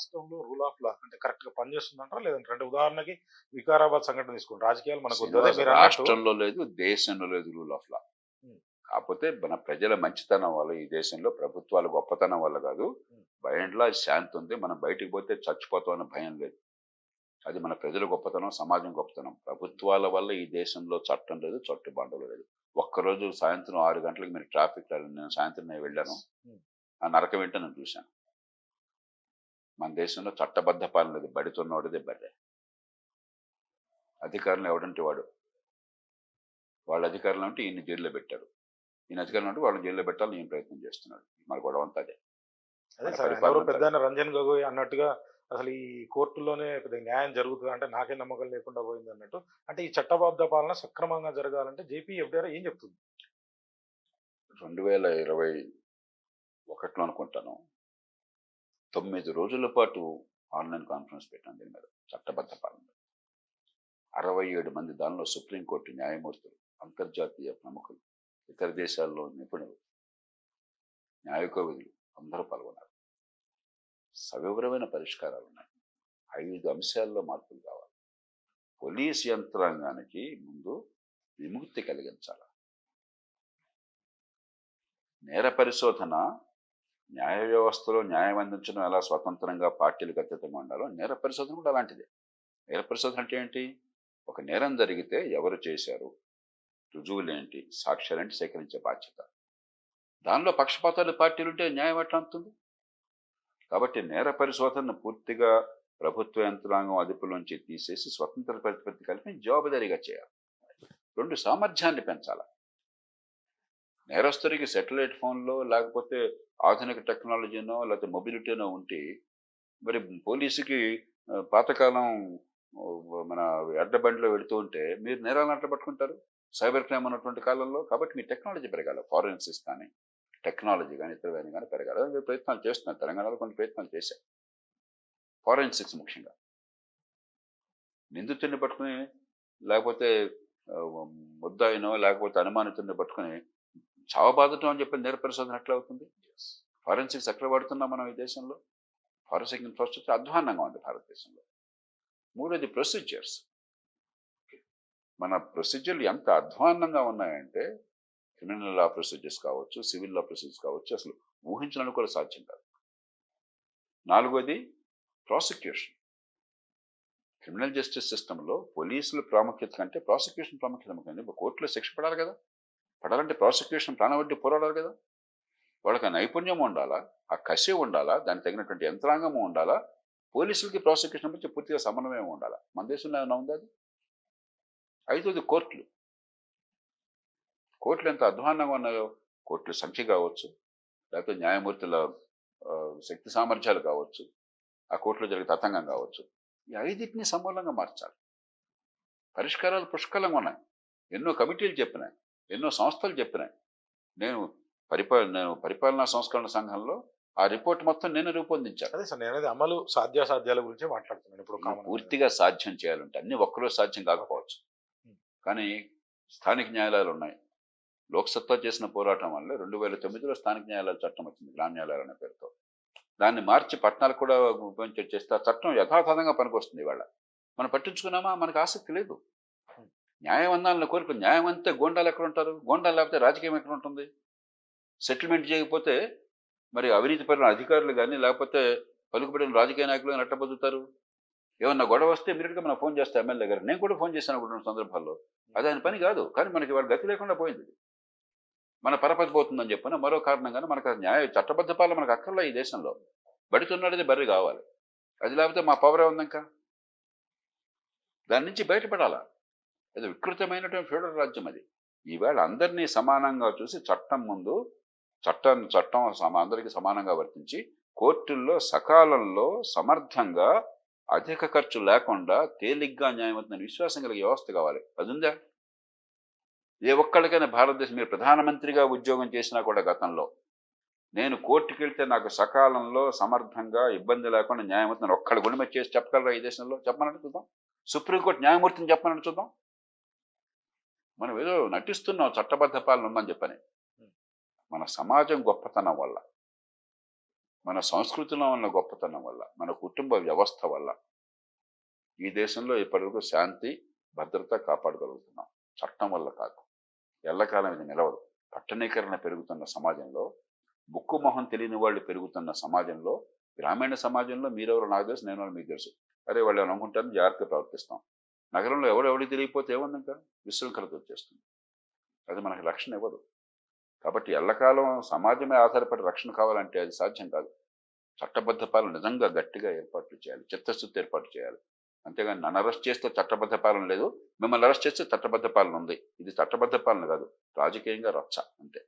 రాష్ట్రంలో rule of law అంటే కరెక్ట్గా పనిచేస్తుందంటారా? లేదంటే అంటే ఉదాహరణకి వికారాబాద్ సంఘటన తీసుకోండి. రాజకీయాలు మనకు రాష్ట్రంలో లేదు దేశంలో లేదు రూల్ ఆఫ్ లా. కాకపోతే మన ప్రజల మంచితనం వల్ల ఈ దేశంలో ప్రభుత్వాల గొప్పతనం వల్ల కాదు. భయంలో శాంతి ఉంది. మనం బయటికి పోతే చచ్చిపోతాం అనే భయం లేదు. అది మన ప్రజల గొప్పతనం సమాజం గొప్పతనం. ప్రభుత్వాల వల్ల ఈ దేశంలో చట్టం లేదు చట్టుబాటు లేదు. ఒక్కరోజు సాయంత్రం ఆరు గంటలకు మీరు ట్రాఫిక్ నేను సాయంత్రం నేను వెళ్ళాను. ఆ నరకం ఏంటో నేను చూశాను. మన దేశంలో చట్టబద్ధ పాలన లేదు. బడితున్నవాడిదే బర్రె. అధికారులు ఎవడంటే వాడు. వాళ్ళ అధికారులు అంటే ఈయన జైల్లో పెట్టారు. ఈయన అధికారులు అంటే వాళ్ళని జైల్లో పెట్టాలని ఈయన ప్రయత్నం చేస్తున్నాడు. మన గొడవ అంతా అదే. పెద్ద రంజన్ గొగోయ్ అన్నట్టుగా అసలు ఈ కోర్టులోనే పెద్ద న్యాయం జరుగుతుంది అంటే నాకే నమ్మకం లేకుండా పోయింది అన్నట్టు. అంటే ఈ చట్టబద్ధ పాలన సక్రమంగా జరగాలంటే జేపీ ఎఫ్డిఆర్ ఏం చెప్తుంది? రెండు వేల ఇరవై ఒకటిలో అనుకుంటాను. తొమ్మిది రోజుల పాటు ఆన్లైన్ కాన్ఫరెన్స్ పెట్టాను దీని మీద. చట్టబద్ధ పాలన అరవై ఏడు మంది దానిలో సుప్రీంకోర్టు న్యాయమూర్తులు అంతర్జాతీయ ప్రముఖులు ఇతర దేశాల్లో నిపుణులు న్యాయకోవిధులు అందరూ పాల్గొన్నారు. సవివరమైన పరిష్కారాలు ఉన్నాయి. ఐదు అంశాల్లో మార్పులు కావాలి. పోలీస్ యంత్రాంగానికి ముందు విముక్తి కలిగించాలి? నేర పరిశోధన న్యాయ వ్యవస్థలో న్యాయం అందించడం ఎలా స్వతంత్రంగా పార్టీలకు అతీతంగా ఉండాలో నేర పరిశోధన కూడా అలాంటిదే. నేర పరిశోధన అంటే ఏంటి? ఒక నేరం జరిగితే ఎవరు చేశారు? రుజువులేంటి? సాక్ష్యాలేంటి? సేకరించే బాధ్యత. దానిలో పక్షపాతాలు పార్టీలు ఉంటే న్యాయం ఎట్లా అందుతుంది? కాబట్టి నేర పరిశోధనను పూర్తిగా ప్రభుత్వ యంత్రాంగం అదుపులోంచి తీసేసి స్వతంత్ర ప్రతిపత్తి కలిపి జవాబుదారీగా చేయాలి. రెండు సామర్థ్యాన్ని పెంచాలి. నేరస్తుడికి సెటిలైట్ ఫోన్లో లేకపోతే ఆధునిక టెక్నాలజీనో లేకపోతే మొబిలిటీనో ఉంటే మరి పోలీసుకి పాతకాలం మన అడ్డబండిలో వెళుతూ ఉంటే మీరు నేరాలను అట్లా పట్టుకుంటారు? సైబర్ క్రైమ్ ఉన్నటువంటి కాలంలో? కాబట్టి మీ టెక్నాలజీ పెరగాలి. ఫారెన్సిక్స్ కానీ టెక్నాలజీ కానీ ఇతరమైన కానీ పెరగాలి. మీరు ప్రయత్నాలు చేస్తున్నారు. తెలంగాణలో కొన్ని ప్రయత్నాలు చేశారు. ఫారెన్సిక్స్ ముఖ్యంగా. నిందితుడిని పట్టుకుని లేకపోతే ముద్దాయినో లేకపోతే అనుమానితుడిని పట్టుకుని చావబాదటం అని చెప్పి నేర పరిశోధన ఎట్లా అవుతుంది? ఫారెన్సిక్స్ ఎక్కడ వాడుతున్నాం మనం ఈ దేశంలో? ఫారెన్సిక్ ఇన్ఫ్రాస్ట్రక్చర్ అధ్వాన్నంగా ఉంది భారతదేశంలో. మూడోది ప్రొసీజర్స్. మన ప్రొసీజర్లు ఎంత అధ్వాన్నంగా ఉన్నాయంటే క్రిమినల్ లా ప్రొసీజర్స్ కావచ్చు సివిల్ లా ప్రొసీజర్స్ కావచ్చు అసలు ఊహించడానికి కూడా సాధ్యం కాదు. నాలుగోది ప్రాసిక్యూషన్. క్రిమినల్ జస్టిస్ సిస్టంలో పోలీసుల ప్రాముఖ్యత కంటే ప్రాసిక్యూషన్ ప్రాముఖ్యత ముఖ్యం. ఇప్పుడు కోర్టులో శిక్ష పడాలి కదా? పడాలంటే ప్రాసిక్యూషన్ ప్రాణవడ్డీ పోరాడాలి కదా. వాళ్ళకి ఆ నైపుణ్యం ఉండాలా? ఆ కసి ఉండాలా? దానికి తగినటువంటి యంత్రాంగం ఉండాలా? పోలీసులకి ప్రాసిక్యూషన్ మధ్య పూర్తిగా సమన్వయం ఉండాలా? మన దేశంలో ఏమైనా ఉందా అది? ఐదోది కోర్టులు. కోర్టులు ఎంత అధ్వాన్నంగా ఉన్నాయో. కోర్టుల సంఖ్య కావచ్చు. లేకపోతే న్యాయమూర్తుల ఆ, శక్తి సామర్థ్యాలు కావచ్చు. ఆ కోర్టులో జరిగే తతంగం కావచ్చు. ఈ ఐదింటిని సమూలంగా మార్చాలి. పరిష్కారాలు పుష్కలంగా ఉన్నాయి. ఎన్నో కమిటీలు చెప్పినాయి. ఎన్నో సంస్థలు చెప్పినాయి. నేను పరిపాలన నేను పరిపాలనా సంస్కరణ సంఘంలో ఆ రిపోర్ట్ మొత్తం నేను రూపొందించాను. అదే సార్ నేను అమలు సాధ్యాసాధ్యాల గురించే మాట్లాడుతున్నాను ఇప్పుడు పూర్తిగా సాధ్యం చేయాలంటే అన్ని ఒక్కరోజు సాధ్యం కాకపోవచ్చు. కానీ స్థానిక న్యాయాలయాలు ఉన్నాయి. లోక్సత్తా చేసిన పోరాటం వల్ల రెండు వేల తొమ్మిదిలో స్థానిక న్యాయాలయాల చట్టం వచ్చింది గ్రామ న్యాయాలయాలు అనే పేరుతో. దాన్ని మార్చి పట్టణాలకు కూడా చేస్తే ఆ చట్టం యథాతథంగా పనికొస్తుంది ఇవాళ. మనం పట్టించుకున్నామా? మనకు ఆసక్తి లేదు. న్యాయం అందాలని కోరిక న్యాయం అంతే గోండాలు ఎక్కడ ఉంటారు గోండాలు లేకపోతే రాజకీయం ఎక్కడ ఉంటుంది సెటిల్మెంట్ చేయకపోతే మరి అవినీతి పరుల అధికారులు కానీ లేకపోతే పలుకుబడిన రాజకీయ నాయకులు కానీ ఎట్ట బతుకుతారు ఏమన్నా గొడవ వస్తే ఇమీడియట్గా మనం ఫోన్ చేస్తే ఎమ్మెల్యే గారు నేను కూడా ఫోన్ చేశాను కూడా సందర్భాల్లో. అది ఆయన పని కాదు. కానీ మనకి వాళ్ళ గతి లేకుండా పోయింది. మన పరపతి పోతుందని చెప్పిన మరో కారణంగానే మనకు న్యాయ చట్టబద్ధ పాలన మనకు అక్కర్లే ఈ దేశంలో. బడితున్నది బర్రె కావాలి. అది లేకపోతే మా పవరే ఉంది దాని నుంచి బయటపడాలా? అది వికృతమైనటువంటి ఫెడరల్ రాజ్యం అది. ఈవేళ అందరినీ సమానంగా చూసి చట్టం ముందు చట్టం చట్టం సమ- అందరికీ సమానంగా వర్తించి కోర్టుల్లో సకాలంలో సమర్థంగా అధిక ఖర్చు లేకుండా తేలిగ్గా న్యాయమవుతుందని విశ్వాసం కలిగే వ్యవస్థ కావాలి. అది ఉందా ఏ ఒక్కడికైనా భారతదేశం మీరు ప్రధానమంత్రిగా ఉద్యోగం చేసినా కూడా గతంలో. నేను కోర్టుకి వెళ్తే నాకు సకాలంలో సమర్థంగా ఇబ్బంది లేకుండా న్యాయమూర్తిని ఒక్కడి గుణమే చేసి చెప్పగలరా ఈ దేశంలో? చెప్పమన్నట్టు చూద్దాం. సుప్రీంకోర్టు న్యాయమూర్తిని చెప్పమన్నట్టు చూద్దాం. మనం ఏదో నటిస్తున్నాం చట్టబద్ధ పాలన ఉందని చెప్పని. మన సమాజం గొప్పతనం వల్ల మన సంస్కృతిలో ఉన్న గొప్పతనం వల్ల మన కుటుంబ వ్యవస్థ వల్ల ఈ దేశంలో ఇప్పటివరకు శాంతి భద్రత కాపాడగలుగుతున్నాం. చట్టం వల్ల కాదు. ఎల్లకాలం ఇది నిలవదు. పట్టణీకరణ పెరుగుతున్న సమాజంలో ముక్కు మొహం తెలియని వాళ్ళు పెరుగుతున్న సమాజంలో గ్రామీణ సమాజంలో మీరెవరు నాకు తెలుసు నేను మీకు తెలుసు. అరే వాళ్ళు ఏమైనా అనుకుంటారని జాగ్రత్తగా ప్రవర్తిస్తాం. నగరంలో ఎవరు ఎవరికి తెలియకపోతే ఏముంది ఇంకా విశృంఖలత వచ్చేస్తుంది. అది మనకి రక్షణ ఇవ్వదు. కాబట్టి ఎల్లకాలం సమాజమే ఆధారపడి రక్షణ కావాలంటే అది సాధ్యం కాదు. చట్టబద్ధ పాలన నిజంగా గట్టిగా ఏర్పాట్లు చేయాలి. చిత్తశుద్ధి ఏర్పాటు చేయాలి. అంతేగాని నన్ను అరెస్ట్ చేస్తే చట్టబద్ధ పాలన లేదు. మిమ్మల్ని అరెస్ట్ చేస్తే చట్టబద్ధ పాలన ఉంది. ఇది చట్టబద్ధ పాలన కాదు. రాజకీయంగా రచ్చ అంతే.